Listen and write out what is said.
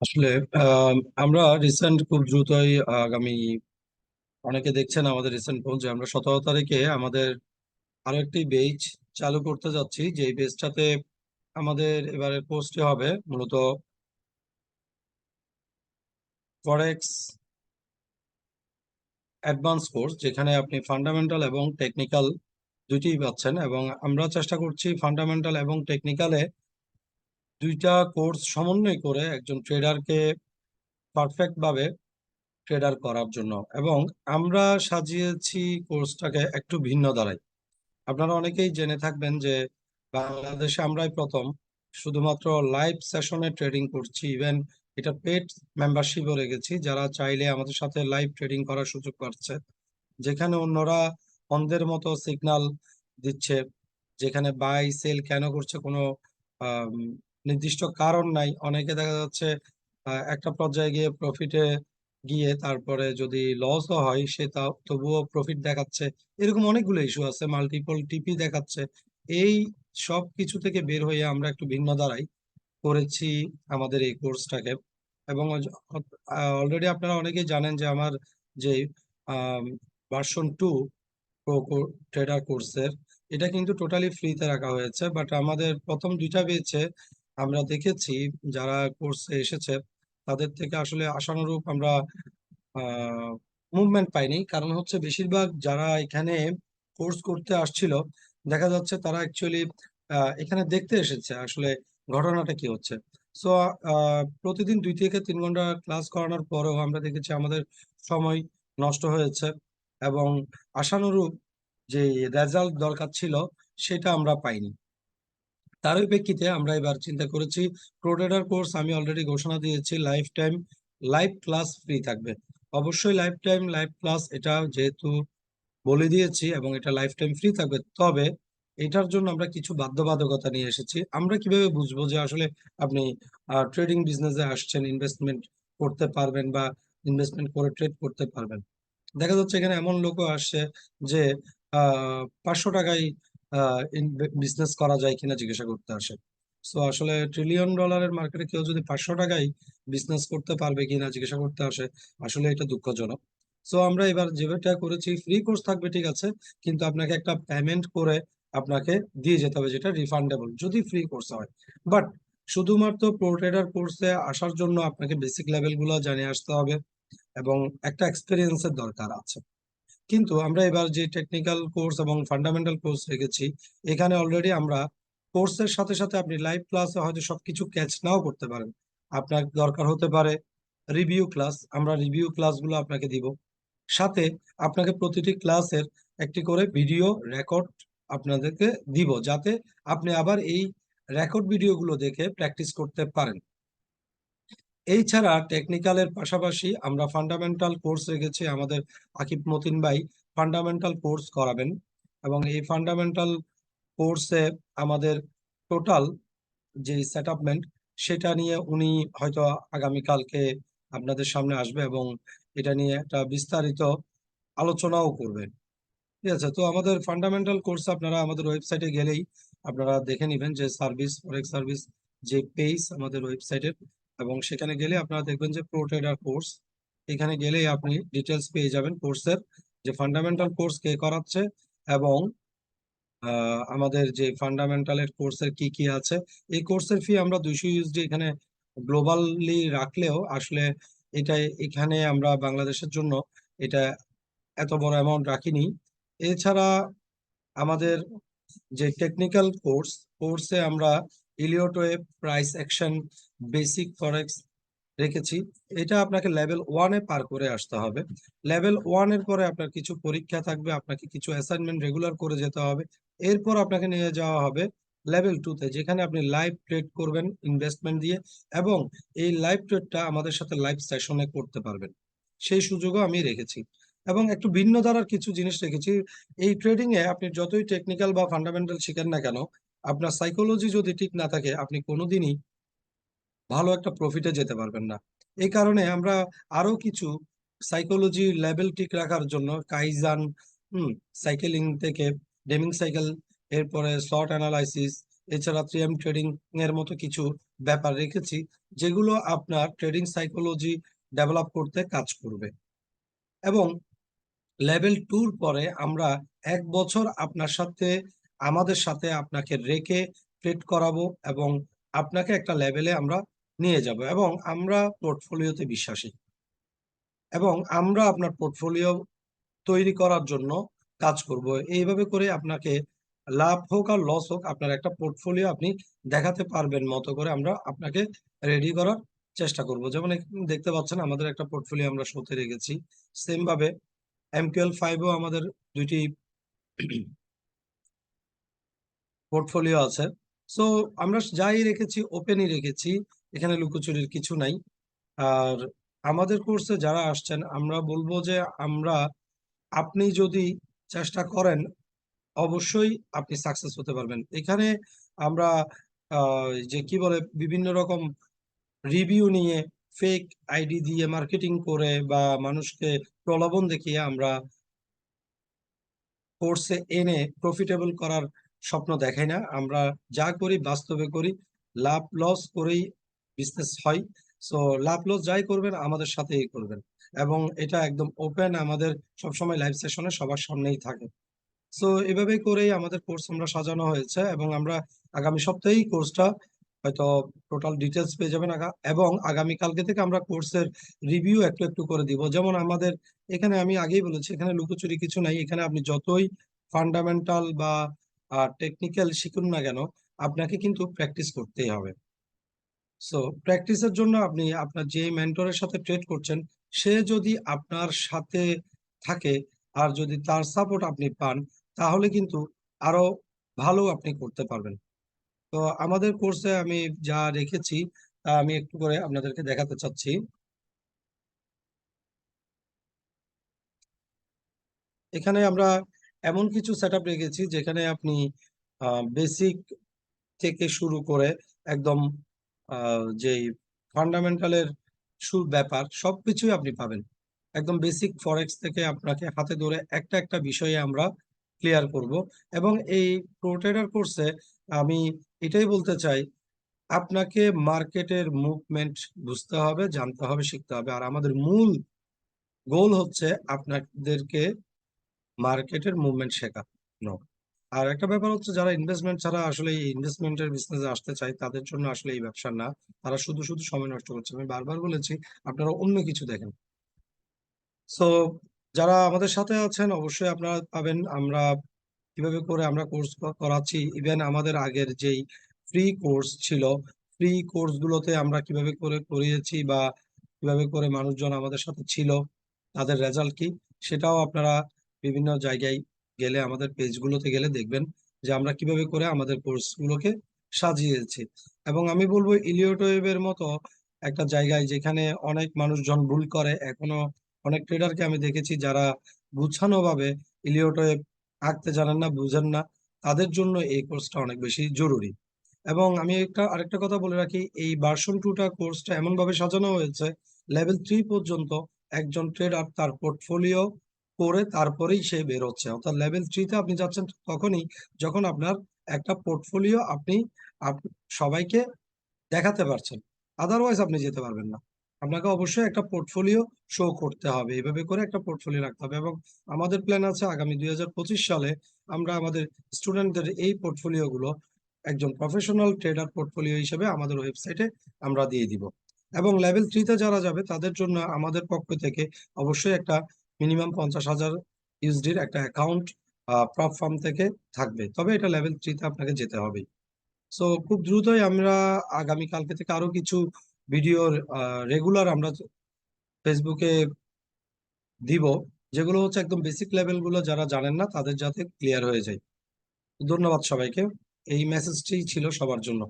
আসলে আমরা রিসেন্ট খুব দ্রুতই আগামী, অনেকে দেখছেন আমাদের রিসেন্ট পোস্ট যে আমরা সতেরো তারিখে আমাদের আরও একটি বেজ চালু করতে যাচ্ছি যে বেজটাতে আমাদের এবারের পোস্টে হবে, মূলত ফরেক্স অ্যাডভান্স কোর্স যেখানে আপনি ফান্ডামেন্টাল এবং টেকনিক্যাল দুইটিই পাচ্ছেন এবং আমরা চেষ্টা করছি ফান্ডামেন্টাল এবং টেকনিক্যালে দুইটা কোর্স সমন্বয় করে একজন ট্রেডারকে পারফেক্ট ভাবে ট্রেডার করার জন্য এবং আমরা সাজিয়েছি কোর্সটাকে একটু ভিন্ন ধারায় আপনারা অনেকেই জেনে থাকবেন যে বাংলাদেশে আমরাই প্রথম শুধুমাত্র লাইভ সেশনে ট্রেডিং করছি। ইভেন এটা পেড মেম্বারশিপও রেখেছি, যারা চাইলে আমাদের সাথে লাইভ ট্রেডিং করার সুযোগ পাচ্ছে। যেখানে অন্যরা অন্ধের মতো সিগন্যাল দিচ্ছে, যেখানে বাই সেল কেন করছে কোনো নির্দিষ্ট কারণ নাই। অনেকে দেখা যাচ্ছে একটা পর্যায়ে গিয়ে প্রফিটে গিয়ে তারপরে যদি লসও হয়, সে তা, তবুও প্রফিট দেখাচ্ছে। এরকম অনেকগুলো ইস্যু আছে মাল্টিপল টিপি দেখাচ্ছে। এই সব কিছু থেকে বের হয়ে আমরা একটু ভিন্ন ধারায় করেছি আমাদের এই কোর্সটাকে এবং অলরেডি আপনারা অনেকেই জানেন যে আমার যে ভার্সন টু প্রো ট্রেডার কোর্সের এটা কিন্তু টোটালি ফ্রিতে রাখা হয়েছে। বাট আমাদের প্রথম দুইটা বেচে আমরা দেখেছি যারা কোর্সে এসেছে, তাদের থেকে আসলে আশানুরূপ আমরা মুভমেন্ট পাইনি। কারণ হচ্ছে বেশিরভাগ যারা এখানে কোর্স করতে আসছিল, দেখা যাচ্ছে তারা অ্যাকচুয়ালি এখানে দেখতে এসেছে আসলে ঘটনাটা কি হচ্ছে। সো প্রতিদিন দুই থেকে তিন ঘণ্টা ক্লাস করানোর পরেও আমরা দেখেছি আমাদের সময় নষ্ট হয়েছে এবং আশানুরূপ যে রেজাল্ট দরকার ছিল, সেটা আমরা পাইনি। তারই প্রেক্ষিতে আমরা এবার চিন্তা করেছি প্রোটেডার কোর্স আমি অলরেডি ঘোষণা দিয়েছি lifetime live class free থাকবে। অবশ্যই লাইফ টাইম লাইভ ক্লাস এটা যেহেতু বলে দিয়েছি এবং এটা লাইফ টাইম ফ্রি থাকবে, তবে এটার জন্য আমরা কিছু বাধ্যবাধকতা নিয়ে এসেছি। আমরা কীভাবে বুঝব যে আসলে আপনি ট্রেডিং বিজনেসে আসছেন ইনভেস্টমেন্ট করতে পারবেন বা ইনভেস্টমেন্ট করে ট্রেড করতে পারবেন? দেখা যাচ্ছে এখানে এমন লোকও আসছে যে আহ পাঁচশো টাকায় বিজনেস করা যায় কিনা জিজ্ঞাসা করতে আসে। সো আসলে ট্রিলিয়ন ডলারের মার্কেটে কেউ যদি পাঁচশো টাকায় বিজনেস করতে পারবে কিনা জিজ্ঞাসা করতে আসে, আসলে এটা দুঃখজনক। সো আমরা এবার যেটা করেছি ফ্রি কোর্স থাকবে, ঠিক আছে, কিন্তু আপনাকে একটা পেমেন্ট করে আপনাকে দিয়ে যেতে হবে, যেটা রিফান্ডেবল যদি ফ্রি কোর্স হয়। বাট শুধুমাত্র প্রো ট্রেডার কোর্সে আসার জন্য আপনাকে বেসিক লেভেলগুলো জানিয়ে আসতে হবে এবং একটা এক্সপিরিয়েন্সের দরকার আছে। কিন্তু আমরা এবার যে টেকনিক্যাল কোর্স এবং ফান্ডামেন্টাল কোর্স রেখেছি, এখানে অলরেডি আমরা কোর্সের সাথে সাথে আপনি লাইভ ক্লাসে হয়তো সবকিছু ক্যাচ নাও করতে পারেন। আপনার দরকার হতে পারে রিভিউ ক্লাস আমরা রিভিউ ক্লাসগুলো আপনাকে দিব। সাথে আপনাকে প্রতিটি ক্লাসের একটি করে ভিডিও রেকর্ড আপনাদেরকে দিব, যাতে আপনি আবার এই রেকর্ড ভিডিওগুলো দেখে প্র্যাকটিস করতে পারেন। এই ছাড়া টেকনিক্যালের পাশাপাশি আমরা ফান্ডামেন্টাল কোর্স রেখেছি আমাদের আকিব মতিন ভাই ফান্ডামেন্টাল কোর্স করাবেন এবং এই ফান্ডামেন্টাল কোর্সে আমাদের টোটাল যে সেটআপমেন্ট সেটা নিয়ে উনি হয়তো আগামীকালকে আপনাদের সামনে আসবে এবং এটা নিয়ে একটা বিস্তারিত আলোচনাও করবেন। ঠিক আছে, তো আমাদের ফান্ডামেন্টাল কোর্স আপনারা আমাদের ওয়েবসাইটে গেলেই আপনারা দেখে নেবেন যে সার্ভিস ফরেক্স সার্ভিস যে পেজ আমাদের ওয়েবসাইটের এবং সেখানে গেলে আপনারা দেখবেন যে প্রো ট্রেডার কোর্স এখানে গেলেই আপনি ডিটেলস পেয়ে যাবেন কোর্সের যে ফান্ডামেন্টাল কোর্স কে করাচ্ছে এবং আমাদের যে ফান্ডামেন্টালের কোর্সের কি কি আছে, এই কোর্সের ফি আমরা দুইশো ইউএসডি এখানে গ্লোবালি রাখলেও আসলে এটা এখানে আমরা বাংলাদেশের জন্য এটা এত বড় অ্যামাউন্ট রাখিনি। এছাড়া আমাদের যে টেকনিক্যাল কোর্স কোর্সে আমরা Elliott wave price action basic forex রেখেছি। এটা আপনাকে লেভেল ওয়ানে পার করে আসতে হবে। লেভেল ওয়ানের পরে আপনার কিছু পরীক্ষা থাকবে, আপনাকে কিছু অ্যাসাইনমেন্ট রেগুলার করে যেতে হবে। এরপর আপনাকে নিয়ে যাওয়া হবে লেভেল টুতে যেখানে আপনি লাইভ ট্রেড করবেন ইনভেস্টমেন্ট দিয়ে এবং এই লাইভ ট্রেডটা আমাদের সাথে লাইভ সেশনে করতে পারবেন। সেই সুযোগও আমি রেখেছি। এবং একটু ভিন্ন ধারার কিছু জিনিস রেখেছি। এই ট্রেডিং এ আপনি যতই টেকনিক্যাল বা ফান্ডামেন্টাল শিখেন না কেন আপনার সাইকোলজি যদি ঠিক না থাকে, আপনি কোনোদিনই ভালো একটা প্রফিটে যেতে পারবেন না। এই কারণে আমরা আরও কিছু সাইকোলজি লেভেল ঠিক রাখার জন্য কাইজান হুম সাইকেলিং থেকে ডেমিং সাইকেল এরপরে শর্ট অ্যানালাইসিস এছাড়া থ্রি এম ট্রেডিং এর মতো কিছু ব্যাপার রেখেছি, যেগুলো আপনার ট্রেডিং সাইকোলজি ডেভেলপ করতে কাজ করবে। এবং লেভেল টুর পরে আমরা এক বছর আপনার সাথে আমাদের সাথে আপনাকে রেখে ট্রেড করাবো এবং আপনাকে একটা লেভেলে আমরা নিয়ে যাব এবং আমরা পোর্টফোলিওতে বিশ্বাসী। এবং আমরা আপনার পোর্টফোলিও তৈরি করার জন্য কাজ করব। এইভাবে করে আপনাকে লাভ হোক আর লস হোক, আপনার একটা পোর্টফোলিও আপনি দেখাতে পারবেন মতো করে আমরা আপনাকে রেডি করার চেষ্টা করব। যেমন দেখতে পাচ্ছেন, আমাদের একটা পোর্টফোলিও আমরা শোতে রেখেছি। সেম ভাবে এমকিউএল ফাইভও আমাদের দুইটি পোর্টফোলিও আছে। সো আমরা যাই রেখেছি ওপেনই রেখেছি, এখানে লুকোচুরির কিছু নাই। আর আমাদের কোর্সে যারা আসছেন, আমরা বলব যে আমরা, আপনি যদি চেষ্টা করেন, অবশ্যই আপনি সাকসেস হতে পারবেন। এখানে আমরা যে কি বলে, বিভিন্ন রকম রিভিউ নিয়ে ফেক আইডি দিয়ে মার্কেটিং করে বা মানুষকে প্রলোভন দেখিয়ে আমরা কোর্সে এনে প্রফিটেবল করার স্বপ্ন দেখাই না। আমরা যা করি, বাস্তবে করি। লাভ লস করেই বিজনেস হয়। সো লাভ লস যাই করবেন, আমাদের সাথেই করবেন। এবং এটা একদম ওপেন আমাদের সবসময় লাইভ সেশনে সবার সামনেই থাকে। সো এভাবেই করেই আমাদের কোর্স আমরা সাজানো হয়েছে এবং আমরা আগামী সপ্তাহেই কোর্সটা হয়তো টোটাল ডিটেলস পেয়ে যাবেন এবং আগামী কালকে থেকে আমরা কোর্সের রিভিউ একটু একটু করে দিব। যেমন আমাদের এখানে আমি আগেই বলেছি, এখানে লুকোচুরি কিছু নাই। এখানে আপনি যতই ফান্ডামেন্টাল বা টেকনিক্যাল শিখুন না কেন, আপনাকে কিন্তু প্র্যাকটিস করতেই হবে। সো প্র্যাকটিসের জন্য আপনি আপনার যে মেন্টরের সাথে ট্রেড করছেন, সে যদি আপনার সাথে থাকে আর যদি তার সাপোর্ট আপনি পান, তাহলে কিন্তু আরও ভালো আপনি করতে পারবেন। তো আমাদের কোর্সে আমি যা রেখেছি, তা আমি একটু করে আপনাদেরকে দেখাতে চাচ্ছি। এখানে আমরা এমন কিছু সেট আপ রেখেছি যেখানে আপনি বেসিক থেকে শুরু করে একদম যেই ফান্ডামেন্টালের সু, ব্যাপার সবকিছুই আপনি পাবেন। একদম বেসিক ফরেক্স থেকে আপনাকে হাতে ধরে একটা একটা বিষয়ে আমরা ক্লিয়ার করব এবং এই প্রোটেডার কোর্সে আমি এটাই বলতে চাই, আপনাকে মার্কেটের মুভমেন্ট বুঝতে হবে, জানতে হবে, শিখতে হবে। আর আমাদের মূল গোল হচ্ছে আপনাদেরকে মার্কেটের মুভমেন্ট শেখা শেখানো আর একটা ব্যাপার হচ্ছে যারা ইনভেস্টমেন্ট ছাড়া আসলে এই ইনভেস্টমেন্টের বিজনেসে আসতে চায়, তাদের জন্য আসলে এই ব্যবসা না। তারা শুধু শুধু সময় নষ্ট করছে। আমি বারবার বলেছি, আপনারা অন্য কিছু দেখেন। সো যারা আমাদের সাথে আছেন, অবশ্যই আপনারা পাবেন। আমরা কীভাবে করে আমরা কোর্স করাচ্ছি। ইভেন আমাদের আগের যেই ফ্রি কোর্স ছিল ফ্রি কোর্স গুলোতে আমরা কীভাবে করে করিয়েছি বা কীভাবে করে মানুষজন আমাদের সাথে ছিল, তাদের রেজাল্ট কি, সেটাও আপনারা বিভিন্ন জায়গায় গেলে আমাদের পেজগুলোতে গেলে দেখবেন যে আমরা কীভাবে করে আমাদের কোর্সগুলোকে সাজিয়েছি। এবং আমি বলব ইলিয়ট ওয়েবের মতো একটা জায়গায় যেখানে অনেক মানুষজন ভুল করে, এখনও অনেক ট্রেডারকে আমি দেখেছি যারা গুছানো ওয়েব আঁকতে জানেন না, বুঝেন না, তাদের জন্য এই কোর্সটা অনেক বেশি জরুরি। এবং আমি একটা, আরেকটা কথা বলে রাখি, এই ভার্সন টুটা কোর্সটা এমন ভাবে সাজানো হয়েছে লেভেল থ্রি পর্যন্ত একজন ট্রেডার তার পোর্টফোলিও করে তারপরেই সে বের হচ্ছে। অর্থাৎ লেভেল থ্রিতে আপনি যাচ্ছেন তখনই যখন আপনার একটা পোর্টফোলিও আপনি সবাইকে দেখাতে পারছেন। আদারওয়াইজ আপনি যেতে পারবেন না। আপনাকে অবশ্যই একটা পোর্টফোলিও শো করতে হবে। এইভাবে করে একটা পোর্টফোলিও রাখতে হবে এবং আমাদের প্ল্যান আছে আগামী দুই হাজার পঁচিশ সালে আমরা আমাদের স্টুডেন্টদের এই পোর্টফোলিও গুলো একজন প্রফেশনাল ট্রেডার পোর্টফোলিও হিসেবে আমাদের ওয়েবসাইটে আমরা দিয়ে দিব। এবং লেভেল থ্রিতে যারা যাবে তাদের জন্য আমাদের পক্ষ থেকে অবশ্যই একটা মিনিমাম পঞ্চাশ হাজার ইউএসডির একটা অ্যাকাউন্ট প্রপ ফার্ম থেকে থাকবে। তবে এটা লেভেল থ্রিতে আপনাকে যেতে হবে। সো খুব দ্রুতই আমরা আগামী কালকে থেকে আরও কিছু ভিডিও রেগুলার আমরা ফেসবুকে দিব, যেগুলো হচ্ছে একদম বেসিক লেভেলগুলো যারা জানেন না, তাদের যাতে ক্লিয়ার হয়ে যায়। ধন্যবাদ সবাইকে। এই মেসেজটি ছিল সবার জন্য।